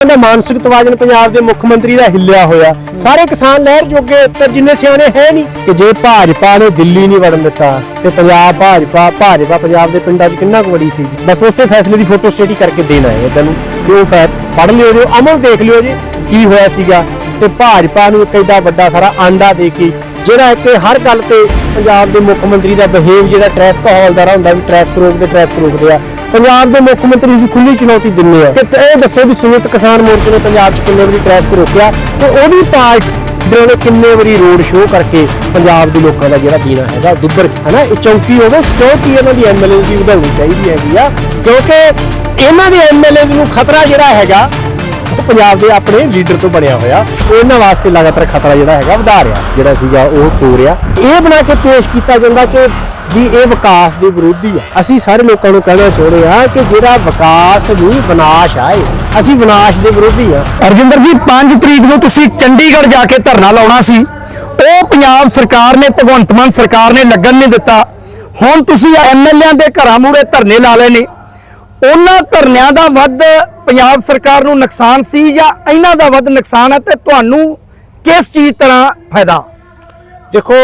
ਦਾ ਮਾਨਸਿਕ ਤਵਾਜਨ ਪੰਜਾਬ ਦੇ ਮੁੱਖ ਮੰਤਰੀ ਦਾ ਹਿੱਲਿਆ ਹੋਇਆ। ਸਾਰੇ ਕਿਸਾਨ ਲਹਿਰ ਜੋਗੇ ਤੇ ਜਿੰਨੇ ਸਿਆਣੇ ਹੈ ਨਹੀਂ ਕਿ ਜੇ ਭਾਜਪਾ ਨੇ ਦਿੱਲੀ ਨਹੀਂ ਵੜਨ ਦਿੱਤਾ ਤੇ ਪੰਜਾਬ ਭਾਜਪਾ ਭਾਜਪਾ ਪੰਜਾਬ ਦੇ ਪਿੰਡਾਂ 'ਚ ਕਿੰਨਾ ਕੁ ਵੜੀ ਸੀ। ਬਸ ਉਸੇ ਫੈਸਲੇ ਦੀ ਫੋਟੋ ਸਟੇਟੀ ਕਰਕੇ ਦੇਣਾ ਹੈ ਇਦਾਂ ਨੂੰ ਕਿ ਉਹ ਫੈਟ ਪੜ ਲਿਓ ਜੀ, ਅਮਲ ਦੇਖ ਲਿਓ ਜੀ, ਕੀ ਹੋਇਆ ਸੀਗਾ। ਤੇ ਭਾਜਪਾ ਨੂੰ ਇੱਕ ਐਡਾ ਵੱਡਾ ਸਾਰਾ ਆਂਡਾ ਦੇ ਕੇ, ਜਿਹੜਾ ਕਿ ਹਰ ਗੱਲ ਤੇ ਪੰਜਾਬ ਦੇ ਮੁੱਖ ਮੰਤਰੀ ਦਾ ਬਿਹੇਵ ਜਿਹੜਾ ਟ੍ਰੈਫਿਕ ਹੌਲਦਾਰਾ ਹੁੰਦਾ ਵੀ ਟ੍ਰੈਫਿਕ ਰੋਕਦੇ ਟ੍ਰੈਫਿਕ ਰੋਕਦੇ ਆ। ਪੰਜਾਬ ਦੇ ਮੁੱਖ ਮੰਤਰੀ ਦੀ ਖੁੱਲੀ ਚੁਣੌਤੀ ਦਿੰਦੇ ਆ। ਕਿ ਇਹ ਦੱਸੋ ਵੀ ਸੰਯੁਕਤ ਕਿਸਾਨ ਮੋਰਚੇ ਨੇ ਪੰਜਾਬ 'ਚ ਕਿੰਨੇ ਵਾਰੀ ਟ੍ਰੈਫਿਕ ਰੋਕਿਆ ਤੇ ਉਹਦੀ ਪਾਰਟੀ ਨੇ ਕਿੰਨੇ ਵਾਰੀ ਰੋਡ ਸ਼ੋਅ ਕਰਕੇ ਪੰਜਾਬ ਦੇ ਲੋਕਾਂ ਦਾ ਜਿਹੜਾ ਜੀਣਾ ਹੈਗਾ, ਦੁੱਬਰ ਹਨਾ ਇਹ ਚੌਂਕੀ ਹੋਵੇ ਸਿਕਿਉਰਿਟੀ ਇਹਨਾਂ ਦੀ ਐਮਐਲਏ ਦੀ ਵਧਾਉਣੀ ਚਾਹੀਦੀ ਹੈਗੀ ਆ, ਕਿਉਂਕਿ ਇਹਨਾਂ ਦੇ ਐਮਐਲਏ ਨੂੰ ਖਤਰਾ ਜਿਹੜਾ ਹੈਗਾ ਉਹ ਪੰਜਾਬ ਦੇ ਆਪਣੇ ਲੀਡਰ ਤੋਂ ਬਣਿਆ ਹੋਇਆ, ਉਹਨਾਂ ਵਾਸਤੇ ਲਗਾਤਾਰ ਖਤਰਾ ਜਿਹੜਾ ਹੈਗਾ ਵਧਾ ਰਿਹਾ, ਜਿਹੜਾ ਸੀਗਾ ਉਹ ਹੋ ਰਿਹਾ ਇਹ ਬਣਾ ਕੇ ਪੇਸ਼ ਕੀਤਾ ਜਾਂਦਾ ਕਿ ਵੀ ਇਹ ਵਿਕਾਸ ਦੇ ਵਿਰੋਧੀ ਆ। ਅਸੀਂ ਸਾਰੇ ਲੋਕਾਂ ਨੂੰ ਕਹਿਣਾ ਚਾਹੁੰਦੇ ਆ ਕਿ ਜਿਹੜਾ ਵਿਕਾਸ ਨਹੀਂ ਵਿਨਾਸ਼ ਆ ਇਹ, ਅਸੀਂ ਵਿਨਾਸ਼ ਦੇ ਵਿਰੋਧੀ ਆ। ਅਰਜਿੰਦਰ ਜੀ 5 ਤਰੀਕ ਨੂੰ ਤੁਸੀਂ ਚੰਡੀਗੜ੍ਹ ਜਾ ਕੇ ਧਰਨਾ ਲਾਉਣਾ ਸੀ। ਉਹ ਪੰਜਾਬ ਸਰਕਾਰ ਨੇ, ਭਗਵੰਤ ਮਾਨ ਸਰਕਾਰ ਨੇ ਲੱਗਣ ਨਹੀਂ ਦਿੱਤਾ। ਹੁਣ ਤੁਸੀਂ ਐਮਐਲਏਆਂ ਦੇ ਘਰਾਂ ਮੂਹਰੇ ਧਰਨੇ ਲਾ ਲਏ ਨੇ। ਉਹਨਾਂ ਧਰਨਿਆਂ ਦਾ ਵੱਧ ਪੰਜਾਬ ਸਰਕਾਰ ਨੂੰ ਨੁਕਸਾਨ ਸੀ ਜਾਂ ਇਹਨਾਂ ਦਾ ਵੱਧ ਨੁਕਸਾਨ ਹੈ ਤੇ ਤੁਹਾਨੂੰ ਕਿਸ ਚੀਜ਼ ਤਰ੍ਹਾਂ ਫਾਇਦਾ? ਦੇਖੋ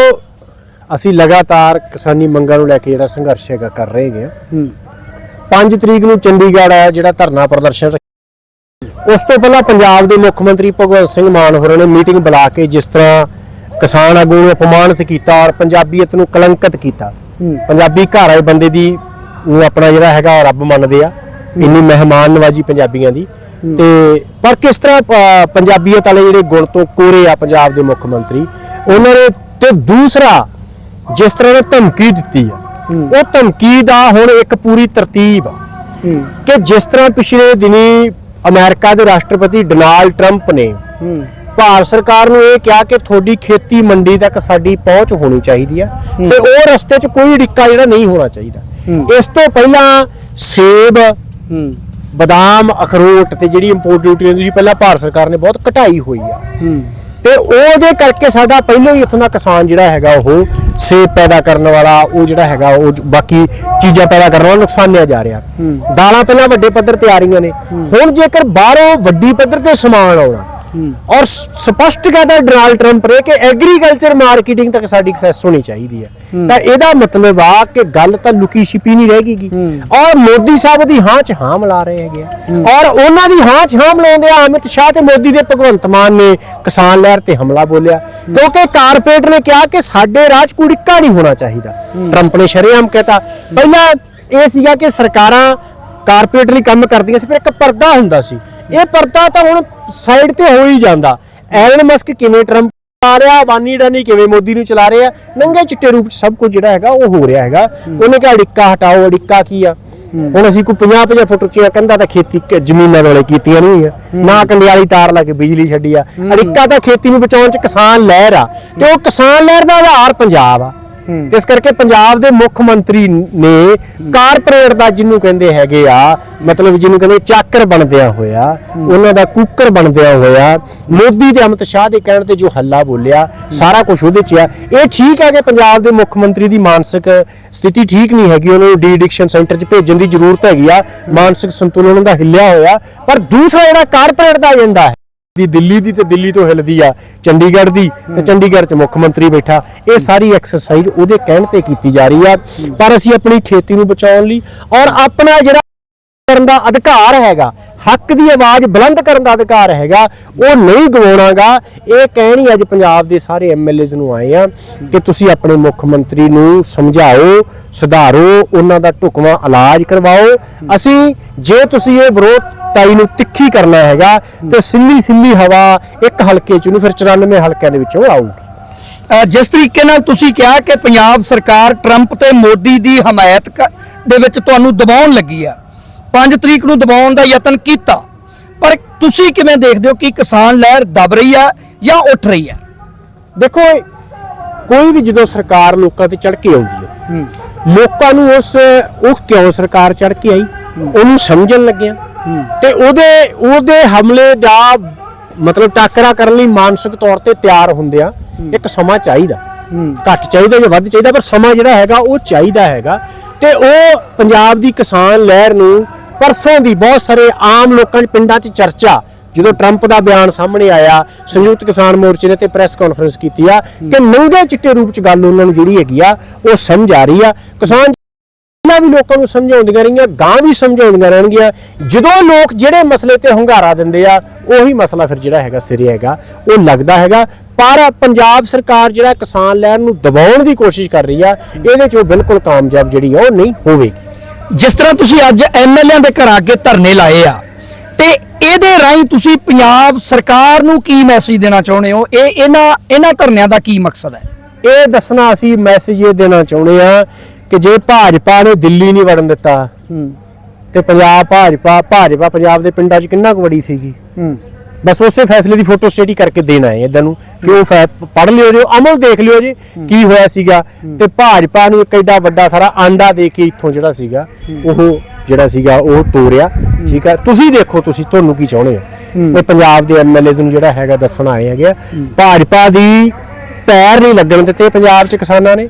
ਅਸੀਂ ਲਗਾਤਾਰ ਕਿਸਾਨੀ ਮੰਗਾਂ ਨੂੰ ਲੈ ਕੇ ਜਿਹੜਾ ਸੰਘਰਸ਼ ਹੈਗਾ ਕਰ ਰਹੇ ਹੈਗੇ ਆ 5 ਤਰੀਕ ਨੂੰ ਚੰਡੀਗੜ੍ਹ ਆ ਜਿਹੜਾ ਧਰਨਾ ਪ੍ਰਦਰਸ਼ਨ। ਉਸ ਤੋਂ ਪਹਿਲਾਂ ਪੰਜਾਬ ਦੇ ਮੁੱਖ ਮੰਤਰੀ ਭਗਵੰਤ ਸਿੰਘ ਮਾਨ ਹੋਰਾਂ ਨੇ ਮੀਟਿੰਗ ਬੁਲਾ ਕੇ ਜਿਸ ਤਰ੍ਹਾਂ ਕਿਸਾਨ ਆਗੂ ਨੂੰ ਅਪਮਾਨਿਤ ਕੀਤਾ ਔਰ ਪੰਜਾਬੀਅਤ ਨੂੰ ਕਲੰਕਿਤ ਕੀਤਾ। ਪੰਜਾਬੀ ਘਰ ਆਏ ਬੰਦੇ ਦੀ ਨੂੰ ਆਪਣਾ ਜਿਹੜਾ ਹੈਗਾ ਰੱਬ ਮੰਨਦੇ ਆ ਇੰਨੀ ਮਹਿਮਾਨ ਨਵਾਜੀ ਪੰਜਾਬੀਆਂ ਦੀ। ਤੇ ਪਰ ਕਿਸ ਤਰ੍ਹਾਂ ਪੰਜਾਬੀਅਤ ਵਾਲੇ ਜਿਹੜੇ ਗੁਣ ਤੋਂ ਕੋਰੇ ਆ ਪੰਜਾਬ ਦੇ ਮੁੱਖ ਮੰਤਰੀ ਉਹਨਾਂ ਨੇ ਤੇ ਦੂਸਰਾ ਜਿਸ ਤਰ੍ਹਾਂ ਨੇ ਧਮਕੀ ਦਿੱਤੀ ਆ ਉਹ ਧਮਕੀ ਦਾ ਹੁਣ ਇੱਕ ਪੂਰੀ ਤਰਤੀਬ ਆ ਕਿ ਜਿਸ ਤਰ੍ਹਾਂ ਪਿਛਲੇ ਦਿਨੀ ਅਮਰੀਕਾ ਦੇ ਰਾਸ਼ਟਰਪਤੀ ਡੋਨਾਲਡ ਟਰੰਪ ਨੇ ਭਾਰਤ ਸਰਕਾਰ ਨੂੰ ਇਹ ਕਿਹਾ ਕਿ ਤੁਹਾਡੀ ਖੇਤੀ ਮੰਡੀ ਤੱਕ ਸਾਡੀ ਪਹੁੰਚ ਹੋਣੀ ਚਾਹੀਦੀ ਆ ਤੇ ਉਹ ਰਸਤੇ 'ਚ ਕੋਈ ਡਿੱਕਾ ਜਿਹੜਾ ਨਹੀਂ ਹੋਣਾ ਚਾਹੀਦਾ। ਇਸ ਤੋਂ ਪਹਿਲਾਂ ਸੇਬ, ਬਦਾਮ, ਅਖਰੋਟ ਤੇ ਜਿਹੜੀ ਇੰਪੋਰਟ ਡਿਊਟੀ ਹੁੰਦੀ ਸੀ, ਪਹਿਲਾਂ ਭਾਰਤ ਸਰਕਾਰ ਨੇ ਬਹੁਤ ਘਟਾਈ ਹੋਈ ਆ। ਤੇ ਉਹਦੇ ਕਰਕੇ ਸਾਡਾ ਪਹਿਲਾਂ ਹੀ ਇੱਥੋਂ ਦਾ ਕਿਸਾਨ ਜਿਹੜਾ ਹੈਗਾ ਉਹ ਸੇਬ ਪੈਦਾ ਕਰਨ ਵਾਲਾ, ਉਹ ਜਿਹੜਾ ਹੈਗਾ ਉਹ ਬਾਕੀ ਚੀਜ਼ਾਂ ਪੈਦਾ ਕਰਨ ਵਾਲਾ ਨੁਕਸਾਨਿਆ ਜਾ ਰਿਹਾ। ਦਾਲਾਂ ਪਹਿਲਾਂ ਵੱਡੇ ਪੱਧਰ ਤੇ ਆ ਰਹੀਆਂ ਨੇ। ਹੁਣ ਜੇਕਰ ਬਾਹਰੋਂ ਵੱਡੀ ਪੱਧਰ ਤੇ ਸਮਾਨ ਆਉਣਾ ਔਰ ਸਪਸ਼ਟ ਕਹਿੰਦਾ ਡੋਨਾਲਡ ਟਰੰਪ ਨੇ ਕਿ ਐਗਰੀਕਲਚਰ ਮਾਰਕੀਟਿੰਗ ਤੱਕ ਸਾਡੀ ਐਕਸੈਸ ਹੋਣੀ ਚਾਹੀਦੀ ਹੈ। ਤਾਂ ਇਹਦਾ ਮਤਲਬ ਆ ਕਿ ਗੱਲ ਤਾਂ ਲੁਕੀ ਛਿਪੀ ਨਹੀਂ ਰਹਿ ਗਈਗੀ। ਔਰ ਮੋਦੀ ਸਾਹਿਬ ਦੀ ਹਾਂ ਚ ਹਾਂ ਮਿਲਾ ਰਹੇ ਹੈਗੇ ਔਰ ਉਹਨਾਂ ਦੀ ਹਾਂ ਚ ਹਾਂ ਮਿਲਾਉਂਦੇ ਆ ਅਮਿਤ ਸ਼ਾਹ ਤੇ ਮੋਦੀ ਦੇ ਭਗਵੰਤ ਮਾਨ ਨੇ ਕਿਸਾਨ ਲਹਿਰ ਤੇ ਹਮਲਾ ਬੋਲਿਆ। ਕਿਉਂਕਿ ਕਾਰਪੋਰੇਟ ਨੇ ਕਿਹਾ ਕਿ ਸਾਡੇ ਰਾਜ ਕੁੜਿੱਕਾ ਨਹੀਂ ਹੋਣਾ ਚਾਹੀਦਾ। ਟਰੰਪ ਨੇ ਸ਼ਰੇਆਮ ਕਹਿਤਾ। ਪਹਿਲਾਂ ਇਹ ਸੀਗਾ ਕਿ ਸਰਕਾਰਾਂ ਕਾਰਪੋਰੇਟ ਲਈ ਕੰਮ ਕਰਦੀਆਂ ਸੀ, ਫਿਰ ਇੱਕ ਪਰਦਾ ਹੁੰਦਾ ਸੀ। ਇਹ ਪਰਦਾ ਤਾਂ ਹੁਣ ਸਾਈਡ ਤੇ ਹੋ ਹੀ ਜਾਂਦਾ। ਐਲਨ ਮਸਕ ਕਿਵੇਂ ਟਰੰਪ ਚਲਾ ਰਿਹਾ ਬਾਨੀ ਡਾਨੀ ਕਿਵੇਂ ਮੋਦੀ ਨੂੰ ਚਲਾ ਰਿਹਾ, ਨੰਗੇ ਚਿੱਟੇ ਰੂਪ ਚ ਸਭ ਕੁਝ ਜਿਹੜਾ ਹੈਗਾ, ਉਹ ਹੋ ਰਿਹਾ ਹੈਗਾ। ਉਹਨੇ ਕਿਹਾ, ਅੜਿੱਕਾ ਹਟਾਓ, ਅੜਿੱਕਾ ਕੀ ਆ? ਹੁਣ ਅਸੀਂ ਕੋਈ 50 50 ਫੁੱਟ ਉੱਚੀਆਂ ਕੰਧਾਂ ਤਾਂ ਖੇਤੀ ਜ਼ਮੀਨਾਂ ਵੇਲੇ ਕੀਤੀਆਂ ਨਹੀਂ ਹੋਈਆਂ ਨਾ ਕੰਡਿਆਲੀ ਤਾਰ ਲਾ ਕੇ ਬਿਜਲੀ ਛੱਡੀ ਆ। ਅੜਿੱਕਾ ਤਾਂ ਖੇਤੀ ਨੂੰ ਬਚਾਉਣ ਚ ਕਿਸਾਨ ਲਹਿਰ ਆ। ਤੇ ਉਹ ਕਿਸਾਨ ਲਹਿਰ ਦਾ ਆਧਾਰ ਪੰਜਾਬ ਆ। ਇਸ ਕਰਕੇ ਪੰਜਾਬ ਦੇ ਮੁੱਖ ਮੰਤਰੀ ਨੇ ਕਾਰਪੋਰੇਟ ਦਾ ਜਿਹਨੂੰ ਕਹਿੰਦੇ ਹੈਗੇ ਆ ਮਤਲਬ ਜਿਹਨੂੰ ਕਹਿੰਦੇ ਚਾਕਰ ਬਣਦਿਆਂ ਹੋਇਆ ਉਹਨਾਂ ਦਾ ਕੁੱਕਰ ਬਣਦਿਆਂ ਹੋਇਆ ਮੋਦੀ ਤੇ ਅਮਿਤ ਸ਼ਾਹ ਦੇ ਕਹਿਣ ਤੇ ਜੋ ਹੱਲਾ ਬੋਲਿਆ ਸਾਰਾ ਕੁਝ ਉਹਦੇ ਚ ਆ। ਇਹ ਠੀਕ ਹੈ ਕਿ ਪੰਜਾਬ ਦੇ ਮੁੱਖ ਮੰਤਰੀ ਦੀ ਮਾਨਸਿਕ ਸਥਿਤੀ ਠੀਕ ਨਹੀਂ ਹੈਗੀ ਉਹਨਾਂ ਨੂੰ ਡੀ ਐਡਿਕਸ਼ਨ ਸੈਂਟਰ 'ਚ ਭੇਜਣ ਦੀ ਜ਼ਰੂਰਤ ਹੈਗੀ ਆ ਮਾਨਸਿਕ ਸੰਤੁਲਨ ਦਾ ਹਿੱਲਿਆ ਹੋਇਆ ਪਰ ਦੂਸਰਾ ਜਿਹੜਾ ਕਾਰਪੋਰੇਟ ਦਾ ਏਜੰਡਾ ਦੀ ਦਿੱਲੀ ਦੀ ਤੇ ਦਿੱਲੀ ਤੋਂ ਹਿਲਦੀ ਆ, ਚੰਡੀਗੜ੍ਹ ਦੀ ਤੇ ਚੰਡੀਗੜ੍ਹ 'ਚ ਮੁੱਖ ਮੰਤਰੀ ਬੈਠਾ। ਇਹ ਸਾਰੀ ਐਕਸਰਸਾਈਜ਼ ਉਹਦੇ ਕਹਿਣ ਤੇ ਕੀਤੀ ਜਾ ਰਹੀ ਆ। ਪਰ ਅਸੀਂ ਆਪਣੀ ਖੇਤੀ ਨੂੰ ਬਚਾਉਣ ਲਈ ਔਰ ਆਪਣਾ ਜਿਹੜਾ ਕਰਨ ਦਾ ਅਧਿਕਾਰ ਹੈਗਾ, ਹੱਕ ਦੀ ਆਵਾਜ਼ ਬੁਲੰਦ ਕਰਨ ਦਾ ਅਧਿਕਾਰ ਹੈਗਾ, ਉਹ ਨਹੀਂ ਗਵਾਉਣਾਗਾ। ਇਹ ਕਹਿਣੀ ਅੱਜ ਪੰਜਾਬ ਦੇ ਸਾਰੇ ਐਮਐਲਏਜ਼ ਨੂੰ ਆਏ ਆ ਕਿ ਤੁਸੀਂ ਆਪਣੇ ਮੁੱਖ ਮੰਤਰੀ ਨੂੰ ਸਮਝਾਓ, ਸੁਧਾਰੋ, ਉਹਨਾਂ ਦਾ ਢੁਕਵਾਂ ਇਲਾਜ ਕਰਵਾਓ। ਅਸੀਂ, ਜੇ ਤੁਸੀਂ ਇਹ ਵਿਰੋਧ ਵਿਰੋਧਤਾਈ ਨੂੰ ਤਿੱਖੀ ਕਰਨਾ ਹੈਗਾ ਤੇ ਸਿੰਮੀ ਸਿੰਮੀ ਹਵਾ ਇੱਕ ਹਲਕੇ ਚ ਨੂੰ ਫਿਰ 94 ਹਲਕਿਆਂ ਦੇ ਵਿੱਚੋਂ ਆਊਗੀ। ਜਿਸ ਤਰੀਕੇ ਨਾਲ ਤੁਸੀਂ ਕਿਹਾ ਕਿ ਪੰਜਾਬ ਸਰਕਾਰ ਟਰੰਪ ਤੇ ਮੋਦੀ ਦੀ ਹਮਾਇਤ ਦੇ ਵਿੱਚ ਤੁਹਾਨੂੰ ਦਬਾਉਣ ਲੱਗੀ ਆ। 5 ਤਰੀਕ ਨੂੰ ਦਬਾਉਣ ਦਾ ਯਤਨ ਕੀਤਾ। ਪਰ ਤੁਸੀਂ ਕਿਵੇਂ ਦੇਖਦੇ ਹੋ ਕਿ ਕਿਸਾਨ ਲਹਿਰ ਦਬ ਰਹੀ ਆ ਜਾਂ ਉੱਠ ਰਹੀ ਆ? ਦੇਖੋ ਕੋਈ ਵੀ ਜਦੋਂ ਸਰਕਾਰ ਲੋਕਾਂ ਤੇ ਚੜ ਕੇ ਆਉਂਦੀ ਹੈ। ਲੋਕਾਂ ਨੂੰ ਉਸ ਉਹ ਕਿਉਂ ਸਰਕਾਰ ਚੜ ਕੇ ਆਈ? ਉਹਨੂੰ ਸਮਝਣ ਲੱਗਿਆ। ਤੇ ਉਹਦੇ ਉਹਦੇ ਹਮਲੇ ਦਾ ਮਤਲਬ ਟਾਕਰਾ ਕਰਨ ਲਈ ਮਾਨਸਿਕ ਤੌਰ ਤੇ ਤਿਆਰ ਹੁੰਦੇ ਆ, ਇੱਕ ਸਮਾਂ ਚਾਹੀਦਾ। ਘੱਟ ਚਾਹੀਦਾ ਜਾਂ ਵੱਧ ਚਾਹੀਦਾ, ਪਰ ਸਮਾਂ ਜਿਹੜਾ ਹੈਗਾ, ਉਹ ਚਾਹੀਦਾ ਹੈਗਾ। ਤੇ ਉਹ ਪੰਜਾਬ ਦੀ ਕਿਸਾਨ ਲਹਿਰ ਨੂੰ ਪਰਸੋਂ ਦੀ ਬਹੁਤ ਸਾਰੇ ਆਮ ਲੋਕਾਂ ਦੇ ਪਿੰਡਾਂ 'ਚ ਚਰਚਾ, ਜਦੋਂ ਟਰੰਪ ਦਾ ਬਿਆਨ ਸਾਹਮਣੇ ਆਇਆ, ਸੰਯੁਕਤ ਕਿਸਾਨ ਮੋਰਚੇ ਨੇ ਤੇ ਪ੍ਰੈਸ ਕਾਨਫਰੰਸ ਕੀਤੀ ਆ, ਕਿ ਨੰਗੇ ਚਿੱਟੇ ਰੂਪ ਚ ਗੱਲ ਉਹਨਾਂ ਨੂੰ ਜਿਹੜੀ ਹੈਗੀ ਆ, ਉਹ ਸਮਝ ਆ ਰਹੀ ਆ। ਕਿਸਾਨ ਪਹਿਲਾਂ ਵੀ ਲੋਕਾਂ ਨੂੰ ਸਮਝਾਉਂਦੀਆਂ ਰਹੀਆਂ ਗਾਂ ਵੀ ਸਮਝਾਉਂਦੀਆਂ ਰਹਿਣਗੀਆਂ। ਜਦੋਂ ਲੋਕ ਜਿਹੜੇ ਮਸਲੇ ਤੇ ਹੰਗਾਰਾ ਦਿੰਦੇ ਆ ਉਹੀ ਮਸਲਾ ਫਿਰ ਜਿਹੜਾ ਹੈਗਾ ਸਿਰੇ ਹੈਗਾ ਉਹ ਲੱਗਦਾ ਹੈਗਾ। ਪਰ ਪੰਜਾਬ ਸਰਕਾਰ ਜਿਹੜਾ ਕਿਸਾਨ ਲਹਿਰ ਨੂੰ ਦਬਾਉਣ ਦੀ ਕੋਸ਼ਿਸ਼ ਕਰ ਰਹੀ ਆ ਇਹਦੇ ਚ ਉਹ ਬਿਲਕੁਲ ਕਾਮਯਾਬ ਜਿਹੜੀ ਆ ਉਹ ਨਹੀਂ ਹੋਵੇਗੀ। ਜਿਸ ਤਰ੍ਹਾਂ ਤੁਸੀਂ ਅੱਜ ਐਮਐਲਏਆਂ ਦੇ ਘਰਾਂ ਅੱਗੇ ਧਰਨੇ ਲਾਏ ਆ ਤੇ ਇਹਦੇ ਰਾਹੀਂ ਤੁਸੀਂ ਪੰਜਾਬ ਸਰਕਾਰ ਨੂੰ ਕੀ ਮੈਸੇਜ ਦੇਣਾ ਚਾਹੁੰਦੇ ਹੋ? ਇਹ ਇਹਨਾਂ ਇਹਨਾਂ ਧਰਨਿਆਂ ਦਾ ਕੀ ਮਕਸਦ ਹੈ? ਇਹ ਦੱਸਣਾ ਅਸੀਂ ਮੈਸੇਜ ਇਹ ਦੇਣਾ ਚਾਹੁੰਦੇ ਆ ਕਿ ਜੇ ਭਾਜਪਾ ਨੇ ਦਿੱਲੀ ਨਹੀਂ ਵੜਨ ਦਿੱਤਾ ਤੇ ਪੰਜਾਬ ਭਾਜਪਾ ਭਾਜਪਾ ਪੰਜਾਬ ਦੇ ਪਿੰਡਾਂ 'ਚ ਕਿੰਨਾ ਕੁ ਵੜੀ ਸੀਗੀ? ਬਸ ਉਸੇ ਫੈਸਲੇ ਦੀ ਫੋਟੋ ਸਟੇਡੀ ਕਰਕੇ ਦੇਣਾ ਹੈ ਇਦਾਂ ਨੂੰ ਕਿ ਉਹ ਪੜ ਲਿਓ ਜੀ ਅਮਲ ਦੇਖ ਲਿਓ ਜੀ ਕੀ ਹੋਇਆ ਸੀਗਾ। ਤੇ ਭਾਜਪਾ ਨੂੰ ਇੱਕ ਐਡਾ ਵੱਡਾ ਸਾਰਾ ਆਂਡਾ ਦੇ ਕੇ ਇੱਥੋਂ ਜਿਹੜਾ ਸੀਗਾ ਉਹ ਜਿਹੜਾ ਸੀਗਾ ਉਹ ਤੋਰਿਆ। ਠੀਕ ਹੈ ਤੁਸੀਂ ਦੇਖੋ ਤੁਸੀਂ ਤੁਹਾਨੂੰ ਕੀ ਚਾਹੁੰਦੇ ਹੋ? ਇਹ ਪੰਜਾਬ ਦੇ ਐਮਐਲਏਜ਼ ਨੂੰ ਜਿਹੜਾ ਹੈਗਾ ਦੱਸਣ ਆਏ ਹੈਗੇ। ਭਾਜਪਾ ਦੀ ਪੈਰ ਨਹੀਂ ਲੱਗਣ ਦਿੱਤੇ ਪੰਜਾਬ 'ਚ ਕਿਸਾਨਾਂ ਨੇ।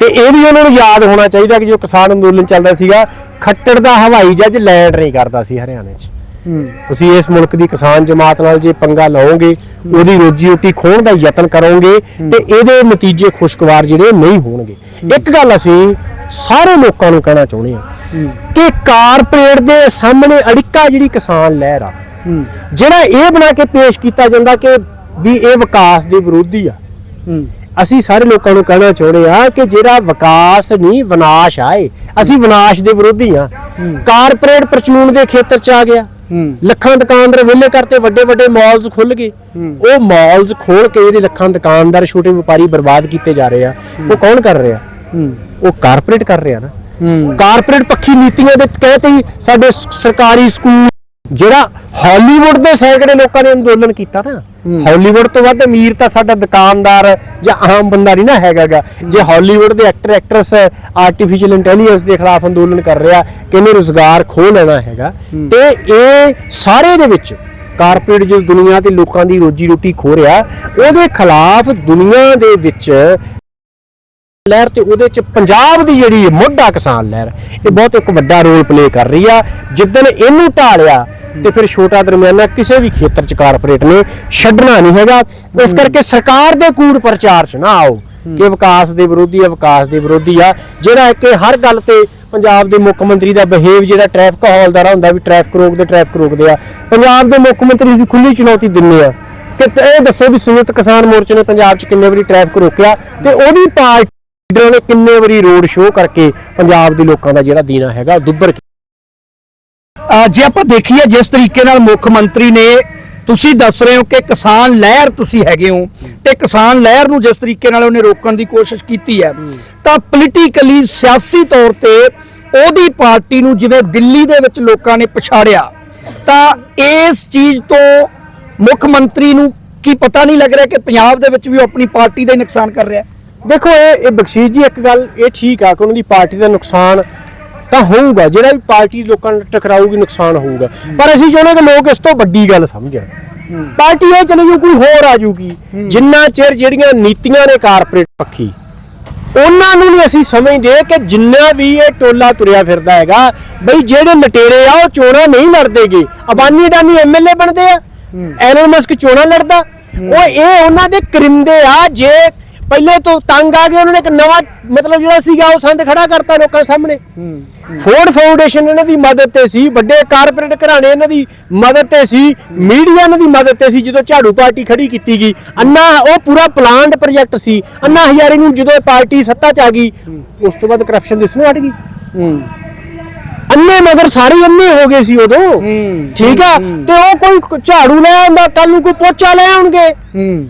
ਤੇ ਇਹ ਵੀ ਉਹਨਾਂ ਨੂੰ ਯਾਦ ਹੋਣਾ ਚਾਹੀਦਾ ਕਿ ਜੋ ਕਿਸਾਨ ਅੰਦੋਲਨ ਚੱਲਦਾ ਸੀਗਾ ਖੱਟੜ ਦਾ ਹਵਾਈ ਜਹਾਜ਼ ਲੈਂਡ ਨਹੀਂ ਕਰਦਾ ਸੀ ਹਰਿਆਣੇ 'ਚ। ਤੁਸੀਂ ਇਸ ਮੁਲਕ ਦੀ ਕਿਸਾਨ ਜਮਾਤ ਨਾਲ ਜੇ ਪੰਗਾ ਲਓਗੇ ਉਹਦੀ ਰੋਜੀ ਰੋਟੀ ਖੋਹਣ ਦਾ ਯਤਨ ਕਰੋਗੇ ਤੇ ਇਹਦੇ ਨਤੀਜੇ ਖੁਸ਼ਗਵਾਰ ਜਿਹੜੇ ਨਹੀਂ ਹੋਣਗੇ। ਇੱਕ ਗੱਲ ਅਸੀਂ ਸਾਰੇ ਲੋਕਾਂ ਨੂੰ ਕਹਿਣਾ ਚਾਹੁੰਦੇ ਹਾਂ ਕਿ ਕਾਰਪੋਰੇਟ ਦੇ ਸਾਹਮਣੇ ਅੜਿੱਕਾ ਜਿਹੜੀ ਕਿਸਾਨ ਲਹਿਰ ਆ ਜਿਹੜਾ ਇਹ ਬਣਾ ਕੇ ਪੇਸ਼ ਕੀਤਾ ਜਾਂਦਾ ਕਿ ਵੀ ਇਹ ਵਿਕਾਸ ਦੇ ਵਿਰੋਧੀ ਆ। ਅਸੀਂ ਸਾਰੇ ਲੋਕਾਂ ਨੂੰ ਕਹਿਣਾ ਚਾਹੁੰਦੇ ਆ ਕਿ ਜਿਹੜਾ ਵਿਕਾਸ ਨਹੀਂ ਵਿਨਾਸ਼ ਆਏ। ਅਸੀਂ ਵਿਨਾਸ਼ ਦੇ ਵਿਰੋਧੀ ਆ ਕਾਰਪੋਰੇਟ ਪ੍ਰਚੂਨ ਦੇ ਖੇਤਰ ਚ ਆ ਗਿਆ। ਲੱਖਾਂ ਦੁਕਾਨਦਾਰ ਵਿਹਲੇ ਕਰਤੇ ਵੱਡੇ ਵੱਡੇ ਮਾਲਸ ਖੁੱਲ ਗਏ। ਉਹ ਮਾਲਸ ਖੋਲ ਕੇ ਜਿਹੜੇ ਲੱਖਾਂ ਦੁਕਾਨਦਾਰ ਛੋਟੇ ਵਪਾਰੀ ਬਰਬਾਦ ਕੀਤੇ ਜਾ ਰਹੇ ਆ। ਉਹ ਕੌਣ ਕਰ ਰਿਹਾ? ਉਹ ਕਾਰਪੋਰੇਟ ਕਰ ਰਿਹਾ ਨਾ। ਕਾਰਪੋਰੇਟ ਪੱਖੀ ਨੀਤੀਆਂ ਦੇ ਤਹਿਤ ਹੀ ਸਾਡੇ ਸਰਕਾਰੀ ਸਕੂਲ ਜਿਹੜਾ ਹਾਲੀਵੁੱਡ ਦੇ ਸੈਂਕੜੇ ਲੋਕਾਂ ਨੇ ਅੰਦੋਲਨ ਕੀਤਾ ਨਾ ਹਾਲੀਵੁੱਡ ਤੋਂ ਵੱਧ ਅਮੀਰ ਤਾਂ ਸਾਡਾ ਦੁਕਾਨਦਾਰ ਜਾਂ ਆਮ ਬੰਦਾ ਨਹੀਂ ਨਾ ਹੈਗਾਗਾ। ਜੇ ਹਾਲੀਵੁੱਡ ਦੇ ਐਕਟਰ ਐਕਟਰਸ ਆਰਟੀਫੀਸ਼ੀਅਲ ਇੰਟੈਲੀਜੈਂਸ ਦੇ ਖਿਲਾਫ ਅੰਦੋਲਨ ਕਰ ਰਿਹਾ ਕਿ ਇਹਨੇ ਰੋਜ਼ਗਾਰ ਖੋਹ ਲੈਣਾ ਹੈਗਾ? ਤੇ ਇਹ ਸਾਰੇ ਦੇ ਵਿੱਚ ਕਾਰਪੋਰੇਟ ਜੋ ਦੁਨੀਆ ਤੇ ਲੋਕਾਂ ਦੀ ਰੋਜੀ ਰੋਟੀ ਖੋ ਰਿਹਾ ਉਹਦੇ ਖਿਲਾਫ ਦੁਨੀਆ ਦੇ ਵਿੱਚ ਲਹਿਰ ਤੇ ਉਹਦੇ ਚ ਪੰਜਾਬ ਦੀ ਜਿਹੜੀ ਮੋਢਾ ਕਿਸਾਨ ਲਹਿਰ ਇਹ ਬਹੁਤ ਇੱਕ ਵੱਡਾ ਰੋਲ ਪਲੇ ਕਰ ਰਹੀ ਆ। ਜਿੱਦਣ ਇਹਨੂੰ ਢਾਲਿਆ ਤੇ ਫਿਰ ਛੋਟਾ ਦਰਮਿਆਨਾ ਕਿਸੇ ਵੀ ਖੇਤਰ ਚ ਕਾਰਪੋਰੇਟ ਨੇ ਛੱਡਣਾ ਨਹੀਂ ਹੈਗਾ। ਇਸ ਕਰਕੇ ਸਰਕਾਰ ਦੇ ਕੂੜ ਪ੍ਰਚਾਰ ਚ ਨਾ ਆਓ ਕਿ ਵਿਕਾਸ ਦੇ ਵਿਰੋਧੀ ਆ ਵਿਕਾਸ ਦੇ ਵਿਰੋਧੀ ਆ। ਜਿਹੜਾ ਕਿ ਹਰ ਗੱਲ ਤੇ ਪੰਜਾਬ ਦੇ ਮੁੱਖ ਮੰਤਰੀ ਦਾ ਬਿਹੇਵ ਜਿਹੜਾ ਟ੍ਰੈਫਿਕ ਹੌਲਦਾਰ ਹੁੰਦਾ ਵੀ ਟ੍ਰੈਫਿਕ ਰੋਕਦੇ ਟ੍ਰੈਫਿਕ ਰੋਕਦੇ ਆ। ਪੰਜਾਬ ਦੇ ਮੁੱਖ ਮੰਤਰੀ ਦੀ ਖੁੱਲੀ ਚੁਣੌਤੀ ਦਿੰਨੇ ਆ ਕਿ ਇਹ ਦੱਸੋ ਵੀ ਸੰਯੁਕਤ ਕਿਸਾਨ ਮੋਰਚੇ ਨੇ ਪੰਜਾਬ 'ਚ ਕਿੰਨੇ ਵਾਰੀ ਟ੍ਰੈਫਿਕ ਰੋਕਿਆ ਤੇ ਉਹਦੀ ਪਾਰਟੀ ਲੀਡਰਾਂ ਨੇ ਕਿੰਨੇ ਵਾਰੀ ਰੋਡ ਸ਼ੋਅ ਕਰਕੇ ਪੰਜਾਬ ਦੇ ਲੋਕਾਂ ਦਾ ਜਿਹੜਾ ਦੀਨਾ ਹੈਗਾ ਉਹ ਦੁੱਬਰ ਜੇ ਆਪਾਂ ਦੇਖੀਏ ਜਿਸ ਤਰੀਕੇ ਨਾਲ ਮੁੱਖ ਮੰਤਰੀ ਨੇ ਤੁਸੀਂ ਦੱਸ ਰਹੇ ਹੋ ਕਿ ਕਿਸਾਨ ਲਹਿਰ ਤੁਸੀਂ ਹੈਗੇ ਹੋ ਤੇ ਕਿਸਾਨ ਲਹਿਰ ਨੂੰ ਜਿਸ ਤਰੀਕੇ ਨਾਲ ਉਹਨੇ ਰੋਕਣ ਦੀ ਕੋਸ਼ਿਸ਼ ਕੀਤੀ ਹੈ ਤਾਂ ਪੋਲੀਟੀਕਲੀ ਸਿਆਸੀ ਤੌਰ ਤੇ ਉਹਦੀ ਪਾਰਟੀ ਨੂੰ ਜਿਵੇਂ ਦਿੱਲੀ ਦੇ ਵਿੱਚ ਲੋਕਾਂ ਨੇ ਪਛਾੜਿਆ ਤਾਂ ਇਸ ਚੀਜ਼ ਤੋਂ ਮੁੱਖ ਮੰਤਰੀ ਨੂੰ ਕੀ ਪਤਾ ਨਹੀਂ ਲੱਗ ਰਿਹਾ ਕਿ ਪੰਜਾਬ ਦੇ ਵਿੱਚ ਵੀ ਉਹ ਆਪਣੀ ਪਾਰਟੀ ਦਾ ਹੀ ਨੁਕਸਾਨ ਕਰ ਰਿਹਾ ਹੈ। ਦੇਖੋ ਇਹ ਇਹ ਬਖਸ਼ੀਸ਼ ਜੀ ਇੱਕ ਗੱਲ ਇਹ ਠੀਕ ਆ ਕਿ ਉਹਨਾਂ ਦੀ ਪਾਰਟੀ ਦਾ ਨੁਕਸਾਨ ਤਾਂ ਹੋਊਗਾ ਜਿਹੜਾ ਵੀ ਪਾਰਟੀ ਲੋਕਾਂ ਨਾਲ ਟਕਰਾਊਗੀ ਨੁਕਸਾਨ ਹੋਊਗਾ। ਪਰ ਅਸੀਂ ਚਾਹੁੰਦੇ ਕਿ ਲੋਕ ਇਸ ਤੋਂ ਵੱਡੀ ਗੱਲ ਸਮਝਣ। ਪਾਰਟੀ ਇਹ ਚਲੇ ਜੂ ਕੋਈ ਹੋਰ ਆ ਜੂਗੀ ਜਿੰਨਾ ਚਿਰ ਜਿਹੜੀਆਂ ਨੀਤੀਆਂ ਨੇ ਕਾਰਪੋਰੇਟ ਪੱਖੀ ਉਹਨਾਂ ਨੂੰ ਨਹੀਂ ਅਸੀਂ ਸਮਝਦੇ ਕਿ ਜਿੰਨਾ ਵੀ ਇਹ ਟੋਲਾ ਤੁਰਿਆ ਫਿਰਦਾ ਹੈਗਾ ਬਈ ਜਿਹੜੇ ਲਟੇਰੇ ਆ ਉਹ ਚੋਣਾਂ ਨਹੀਂ ਲੜਦੇਗੇ। ਅਬਾਨੀ ਅਡਾਨੀ ਐਮਐਲਏ ਬਣਦੇ ਆ। ਐਲਨ ਮਸਕ ਚੋਣਾਂ ਲੜਦਾ। ਉਹ ਇਹ ਉਹਨਾਂ ਦੇ ਕਰਿੰਦੇ ਆ ਜੇ ਪਹਿਲੇ ਤੋਂ ਤੰਗ ਆ ਗਏ ਉਹਨਾਂ ਨੇ ਇੱਕ ਨਵਾਂ ਮਤਲਬ ਜਿਹੜਾ ਸੀਗਾ ਉਹ ਸੰਦ ਖੜਾ ਕਰਤਾ ਲੋਕਾਂ ਸਾਹਮਣੇ। ਫੋਰਡ ਫਾਊਂਡੇਸ਼ਨ ਇਹਨਾਂ ਦੀ ਮਦਦ ਤੇ ਸੀ ਵੱਡੇ ਕਾਰਪੋਰੇਟ ਘਰਾਣੇ ਇਹਨਾਂ ਦੀ ਮਦਦ ਤੇ ਸੀ ਮੀਡੀਆ ਇਹਨਾਂ ਦੀ ਮਦਦ ਤੇ ਸੀ ਜਦੋਂ ਝਾੜੂ ਪਾਰਟੀ ਖੜੀ ਕੀਤੀ ਗਈ। ਅੰਨਾ ਉਹ ਪੂਰਾ ਪਲਾਨਡ ਪ੍ਰੋਜੈਕਟ ਸੀ। ਅੰਨਾ ਹਜ਼ਾਰੇ ਨੂੰ ਜਦੋਂ ਇਹ ਪਾਰਟੀ ਸੱਤਾ 'ਚ ਆ ਗਈ ਉਸ ਤੋਂ ਬਾਅਦ ਕਰਪਸ਼ਨ ਦਿਸਣੋਂ ਹਟ ਗਈ। ਅੰਨੇ ਮਗਰ ਸਾਰੇ ਅੰਨੇ ਹੋ ਗਏ ਸੀ ਉਦੋਂ। ਠੀਕ ਆ? ਤੇ ਉਹ ਕੋਈ ਝਾੜੂ ਲੈ ਆਉਂਦਾ ਕੱਲ ਨੂੰ ਕੋਈ ਪੋਚਾ ਲੈ ਆਉਣਗੇ।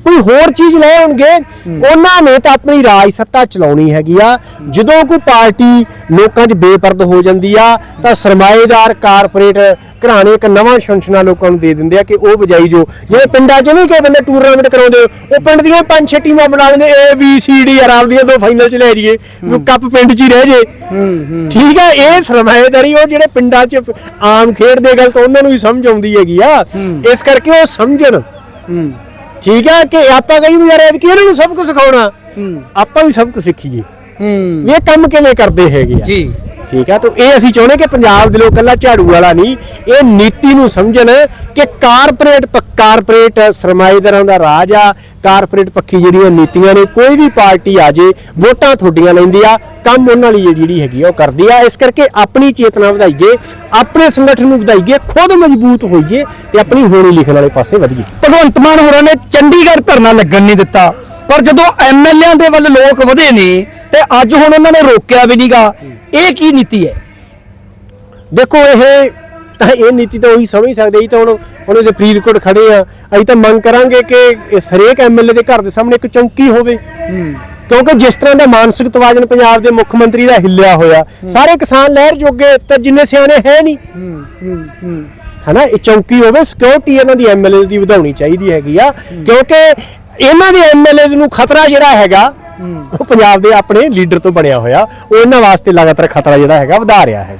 ਕੋਈ ਹੋਰ ਚੀਜ਼ ਲੈ ਆਉਣਗੇ? ਉਹਨਾਂ ਨੇ ਤਾਂ ਆਪਣੀ ਰਾਜ ਸੱਤਾ ਚਲਾਉਣੀ ਹੈਗੀ ਆ। ਜਦੋਂ ਕੋਈ ਪਾਰਟੀ ਲੋਕਾਂ 'ਚ ਬੇਪਰਦ ਹੋ ਜਾਂਦੀ ਆ ਤਾਂ ਸਰਮਾਏਦਾਰ ਕਾਰਪੋਰੇਟ ਘਰਾਣੇ ਇੱਕ ਨਵਾਂ ਸ਼ੰਸ਼ਨਾ ਲੋਕਾਂ ਨੂੰ ਦੇ ਦਿੰਦੇ ਆ ਕਿ ਉਹ ਵਜਾਈ ਜੋ ਜਿਵੇਂ ਪਿੰਡਾਂ 'ਚ ਵੀ ਕਈ ਬੰਦੇ ਟੂਰਨਾਮੈਂਟ ਕਰਾਉਂਦੇ ਉਹ ਪਿੰਡ ਦੀਆਂ ਪੰਜ ਛੇ ਟੀਮਾਂ ਬਣਾ ਲੈਂਦੇ ਏ ਬੀ ਸੀ ਡੀ ਆਰਾਮ ਦੀਆਂ ਦੋ ਫਾਈਨਲ 'ਚ ਲੈ ਜਾਈਏ। ਉਹ ਕੱਪ ਪਿੰਡ 'ਚ ਹੀ ਰਹਿ ਜੇ। ਠੀਕ ਆ ਇਹ ਸਰਮਾਏਦਾਰੀ ਉਹ ਜਿਹੜੇ ਪਿੰਡਾਂ 'ਚ ਆਮ ਖੇਡਦੇ ਗੱਲ ਤਾਂ ਉਹਨਾਂ ਨੂੰ ਹੀ ਸਮਝ ਆਉਂਦੀ ਹੈਗੀ ਆ। ਇਸ ਕਰਕੇ ਉਹ ਸਮਝਣ। ਠੀਕ ਹੈ ਕਿ ਆਪਾਂ ਕਹੀ ਵੀ ਯਾਰ ਐਤਕੀ ਇਹਨਾਂ ਨੂੰ ਸਭ ਕੁਝ ਸਿਖਾਉਣਾ। ਆਪਾਂ ਵੀ ਸਭ ਕੁਝ ਸਿੱਖੀਏ। ਵੀ ਇਹ ਕੰਮ ਕਿਵੇਂ ਕਰਦੇ ਹੈਗੇ ਆ। ਜੀ। ਠੀਕ ਹੈ ਤਾਂ ਇਹ ਅਸੀਂ ਚਾਹੁੰਦੇ ਕਿ ਪੰਜਾਬ ਦੇ ਲੋਕ ਕੱਲਾ ਝਾੜੂ ਵਾਲਾ ਨਹੀਂ ਇਹ ਨੀਤੀ ਨੂੰ ਸਮਝਣ ਕਿ ਕਾਰਪੋਰੇਟ ਕਾਰਪੋਰੇਟ ਸਰਮਾਏਦਾਰਾਂ ਦਾ ਰਾਜ ਆ ਕਾਰਪੋਰੇਟ ਪੱਖੀ ਜਿਹੜੀਆਂ ਨੀਤੀਆਂ ਨੇ ਕੋਈ ਵੀ ਪਾਰਟੀ ਆ ਜੇ ਵੋਟਾਂ ਤੁਹਾਡੀਆਂ ਲੈਂਦੀ ਆ ਕੰਮ ਉਹਨਾਂ ਲਈ ਜਿਹੜੀ ਹੈਗੀ ਉਹ ਕਰਦੀ ਆ। ਇਸ ਕਰਕੇ ਆਪਣੀ ਚੇਤਨਾ ਵਧਾਈਏ ਆਪਣੇ ਸੰਗਠਨ ਨੂੰ ਵਧਾਈਏ ਖੁਦ ਮਜ਼ਬੂਤ ਹੋਈਏ ਤੇ ਆਪਣੀ ਹੋਣੀ ਲਿਖਣ ਵਾਲੇ ਪਾਸੇ ਵਧੀਏ ਭਗਵੰਤ ਮਾਨ ਹੋਰਾਂ ਨੇ ਚੰਡੀਗੜ੍ਹ ਧਰਨਾ ਲੱਗਣ ਨਹੀਂ ਦਿੱਤਾ। ਪਰ ਜਦੋਂ ਐਮਐਲਏਆਂ ਦੇ ਵੱਲ ਲੋਕ ਵਧੇ ਨੇ ਤੇ ਅੱਜ ਹੁਣ ਉਹਨਾਂ ਨੇ ਰੋਕਿਆ ਵੀ ਨਹੀਂਗਾ ਇਹ ਕੀ ਨੀਤੀ ਹੈ? ਦੇਖੋ ਇਹ ਤਾਂ ਇਹ ਨੀਤੀ ਤਾਂ ਉਹੀ ਸਮਝ ਸਕਦੇ ਜੀ ਤਾਂ ਹੁਣ ਹੁਣ ਇਹਦੇ ਫਰੀਦਕੋਟ ਖੜੇ ਆ ਅਸੀਂ ਤਾਂ ਮੰਗ ਕਰਾਂਗੇ ਕਿ ਇਸ ਹਰੇਕ ਐਮਐਲਏ ਦੇ ਘਰ ਦੇ ਸਾਹਮਣੇ ਇੱਕ ਚੌਂਕੀ ਹੋਵੇ। ਕਿਉਂਕਿ ਜਿਸ ਤਰ੍ਹਾਂ ਦਾ ਮਾਨਸਿਕ ਤਵਾਜਨ ਪੰਜਾਬ ਦੇ ਮੁੱਖ ਮੰਤਰੀ ਦਾ ਹਿੱਲਿਆ ਹੋਇਆ, ਸਾਰੇ ਕਿਸਾਨ ਲਹਿਰ ਜੋਗੇ ਤਾਂ ਜਿੰਨੇ ਸਿਆਣੇ ਹੈ ਨਹੀਂ। ਹਨਾ, ਇਹ ਚੌਂਕੀ ਹੋਵੇ ਸਿਕਿਉਰਿਟੀ ਇਹਨਾਂ ਦੀ ਐਮਐਲਏਜ਼ ਦੀ ਵਧਾਉਣੀ ਚਾਹੀਦੀ ਹੈਗੀ ਆ, ਕਿਉਂਕਿ ਇਹਨਾਂ ਦੇ ਐਮਐਲਏਜ਼ ਨੂੰ ਖਤਰਾ ਜਿਹੜਾ ਹੈਗਾ, ਉਹ ਪੰਜਾਬ ਦੇ ਆਪਣੇ ਲੀਡਰ ਤੋਂ ਬਣਿਆ ਹੋਇਆ, ਉਹ ਇਹਨਾਂ ਵਾਸਤੇ ਲਗਾਤਾਰ ਖਤਰਾ ਜਿਹੜਾ ਹੈਗਾ, ਵਧਾ ਰਿਹਾ ਹੈ।